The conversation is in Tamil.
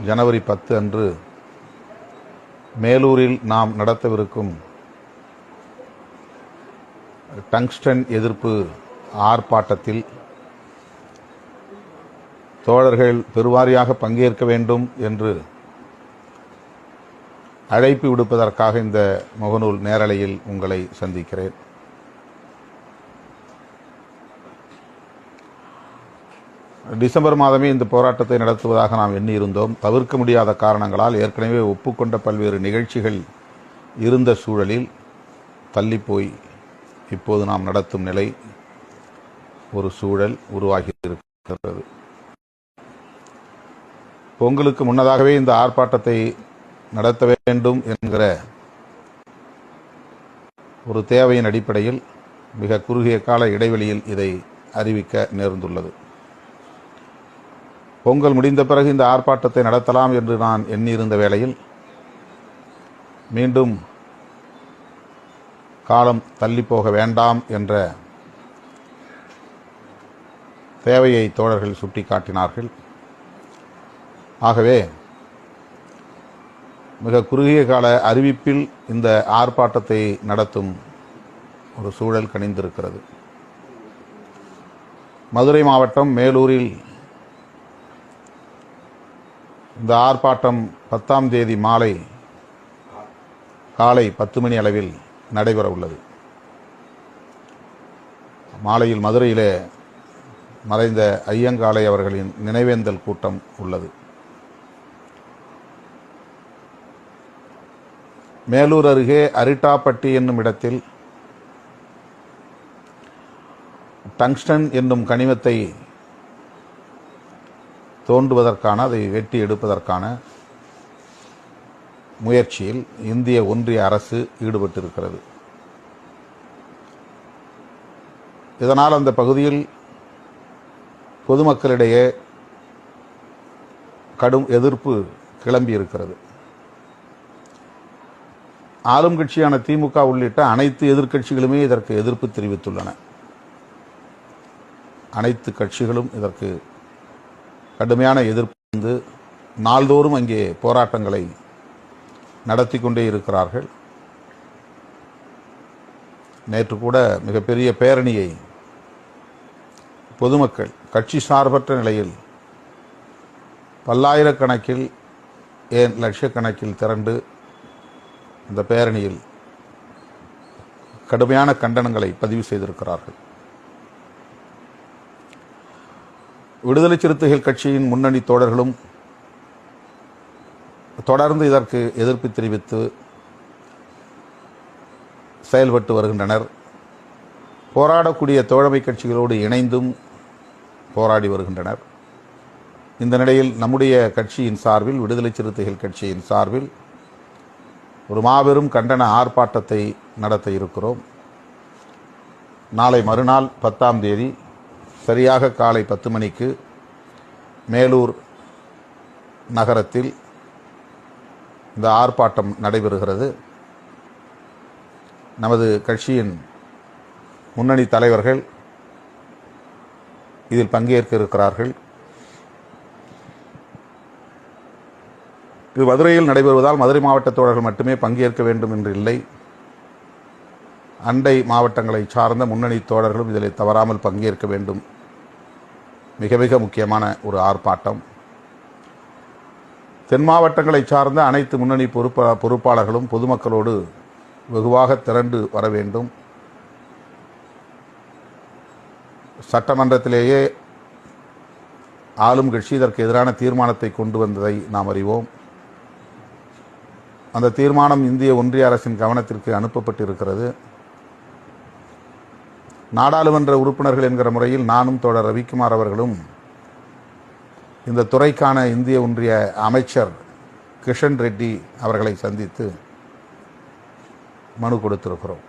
ஜனவரி பத்து அன்று மேலூரில் நாம் நடத்தவிருக்கும் டங்ஸ்டன் எதிர்ப்பு ஆர்ப்பாட்டத்தில் தோழர்கள் பெருவாரியாக பங்கேற்க வேண்டும் என்று அழைப்பு விடுப்பதற்காக இந்த முகநூல் நேரலையில் உங்களை சந்திக்கிறேன். டிசம்பர் மாதமே இந்த போராட்டத்தை நடத்துவதாக நாம் எண்ணியிருந்தோம். தவிர்க்க முடியாத காரணங்களால் ஏற்கனவே ஒப்புக்கொண்ட பல்வேறு நிகழ்ச்சிகள் இருந்த சூழலில் தள்ளிப்போய் இப்போது நாம் நடத்தும் நிலை ஒரு சூழல் உருவாகி இருக்கிறது பொங்கலுக்கு முன்னதாகவே இந்த ஆர்ப்பாட்டத்தை நடத்த வேண்டும் என்கிற ஒரு தேவையின் அடிப்படையில் மிக குறுகிய கால இடைவெளியில் இதை அறிவிக்க நேர்ந்துள்ளது. பொங்கல் முடிந்த பிறகு இந்த ஆர்ப்பாட்டத்தை நடத்தலாம் என்று நான் எண்ணியிருந்த வேளையில் மீண்டும் காலம் தள்ளி போக வேண்டாம் என்ற தேவையை தோழர்கள் சுட்டிக்காட்டினார்கள். ஆகவே மிக குறுகிய கால அறிவிப்பில் இந்த ஆர்ப்பாட்டத்தை நடத்தும் ஒரு சூழல் கணிந்திருக்கிறது மதுரை மாவட்டம் மேலூரில் இந்த ஆர்ப்பாட்டம் பத்தாம் தேதி மாலை காலை பத்து மணி அளவில் நடைபெற உள்ளது. மாலையில் மதுரையிலே மறைந்த ஐயங்காளை அவர்களின் நினைவேந்தல் கூட்டம் உள்ளது. மேலூர் அருகே அரிட்டாப்பட்டி என்னும் இடத்தில் டங்ஸ்டன் என்னும் கனிமத்தை தோண்டுவதற்கான அதை வெட்டி எடுப்பதற்கான முயற்சியில் இந்திய ஒன்றிய அரசு ஈடுபட்டிருக்கிறது. இதனால் அந்த பகுதியில் பொதுமக்களிடையே கடும் எதிர்ப்பு கிளம்பி இருக்கிறது ஆளும் கட்சியான திமுக உள்ளிட்ட அனைத்து எதிர்க்கட்சிகளுமே இதற்கு எதிர்ப்பு தெரிவித்துள்ளன. அனைத்து கட்சிகளும் இதற்கு கடுமையான எதிர்ப்பு வந்து நாள்தோறும் அங்கே போராட்டங்களை நடத்தி கொண்டே இருக்கிறார்கள். நேற்று கூட மிகப்பெரிய பேரணியை பொதுமக்கள் கட்சி சார்பற்ற நிலையில் பல்லாயிரக்கணக்கில் ஏன் லட்சக்கணக்கில் திரண்டு இந்த பேரணியில் கடுமையான கண்டனங்களை பதிவு செய்திருக்கிறார்கள். விடுதலை சிறுத்தைகள் கட்சியின் முன்னணி தோழர்களும் தொடர்ந்து இதற்கு எதிர்ப்பு தெரிவித்து செயல்பட்டு வருகின்றனர். போராடக்கூடிய தோழமை கட்சிகளோடு இணைந்தும் போராடி வருகின்றனர். இந்த நிலையில் நம்முடைய கட்சியின் சார்பில் விடுதலை சிறுத்தைகள் கட்சியின் சார்பில் ஒரு மாபெரும் கண்டன ஆர்ப்பாட்டத்தை நடத்த இருக்கிறோம். நாளை மறுநாள் பத்தாம் தேதி சரியாக காலை பத்து மணிக்கு மேலூர் நகரத்தில் இந்த ஆர்ப்பாட்டம் நடைபெறுகிறது. நமது கட்சியின் முன்னணி தலைவர்கள் இதில் பங்கேற்க இருக்கிறார்கள். இது மதுரையில் நடைபெறுவதால் மதுரை மாவட்ட தோழர்கள் மட்டுமே பங்கேற்க வேண்டும் என்று இல்லை. அண்டை மாவட்டங்களை சார்ந்த முன்னணி தோழர்களும் இதில் தவறாமல் பங்கேற்க வேண்டும். மிக மிக முக்கியமான ஒரு ஆர்ப்பாட்டம். தென் மாவட்டங்களை சார்ந்த அனைத்து முன்னணி பொறுப்ப பொறுப்பாளர்களும் பொதுமக்களோடு வெகுவாக திரண்டு வர வேண்டும். சட்டமன்றத்திலேயே ஆளும் கட்சி இதற்கு எதிரான தீர்மானத்தை கொண்டு வந்ததை நாம் அறிவோம். அந்த தீர்மானம் இந்திய ஒன்றிய அரசின் கவனத்திற்கு அனுப்பப்பட்டிருக்கிறது. நாடாளுமன்ற உறுப்பினர்கள் என்கிற முறையில் நானும் தோழர் ரவிக்குமார் அவர்களும் இந்த துறைக்கான இந்திய ஒன்றிய அமைச்சர் கிஷன் ரெட்டி அவர்களை சந்தித்து மனு கொடுத்திருக்கிறோம்.